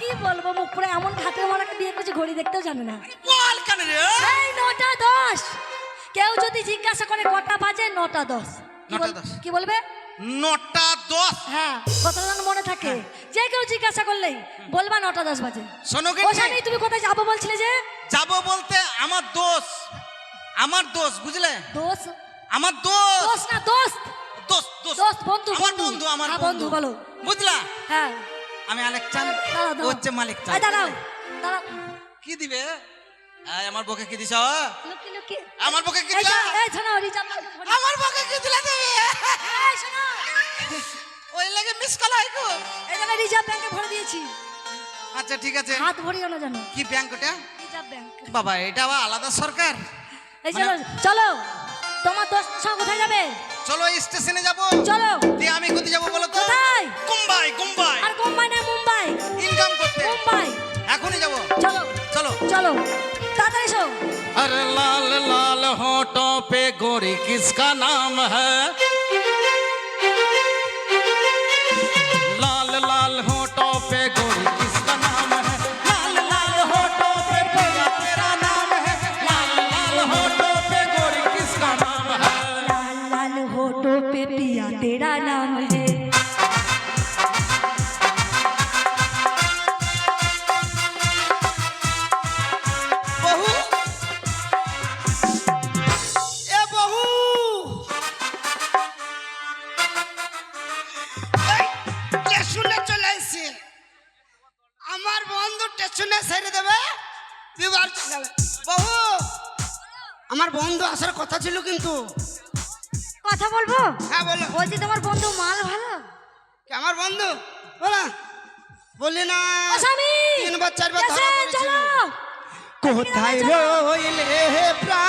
কি বলব মুখ পুরো এমন ঘাটের মারাকে বিয়ে করছে ঘড়ি দেখতেও জানে না। বল কেন রে? এই নটা দশ। কেউ যদি জিজ্ঞাসা করে কটা বাজে নটা দশ। কি নটা দশ। কি বলবে? নটা দশ। হ্যাঁ কথাটা মনে থাকে। যে কেউ জিজ্ঞাসা করলেই বলবা নটা দশ বাজে। শোনো ও স্বামী তুমি কোথায় যাব বলছিলে যে? যাব বলতে আমার দোষ। আমার দোষ বুঝলে? দোষ? আমার দোষ। দোষ না দোস্ত। দোষ দোষ। বন্ধু, আমার বন্ধু। আমার হ্যাঁ, বন্ধু বলো। বুঝলা? হ্যাঁ। আমি আলেক চান ও হচ্ছে মালিক চান দাঁড়াও দাঁড়াও। কি দিবে? আমার বকে কি দিছ? লুকি লুকি। আমার বকে কি এই শোনো রিজার্ভ আমার বকে কি দিলা তুমি? এই শোনো। ওই লাগে মিস কল হয় এই রিজার্ভ ব্যাংকে ভরে দিয়েছি। আচ্ছা ঠিক আছে। হাত ভরিও না জানো। কি ব্যাংক ওটা? রিজার্ভ ব্যাংক বাবা এটা আবার আলাদা সরকার। এই চলো চলো। তোমার দোস্ত সব কোথায় যাবে? চলো স্টেশনে যাব। চলো। দিয়ে আমি কোথায় যাব বলো তো? কোথায়? মুম্বাই মুম্বাই আর মুম্বাই চলো চলো তাড়াতাড়ি এসো अरे लाल लाल होठों पे गोरी किसका नाम है স্টেশনে ছেড়ে দেবে? বহু আমার বন্ধু আসার কথা ছিল কিন্তু। কথা বলব? হ্যাঁ বলো। বলছি তোমার বন্ধু মাল ভালো? আমার বন্ধু? বলো। বলি না। তিনবার চারবার ধরা পড়েছিল। কোথায় রইলে প্রাণে?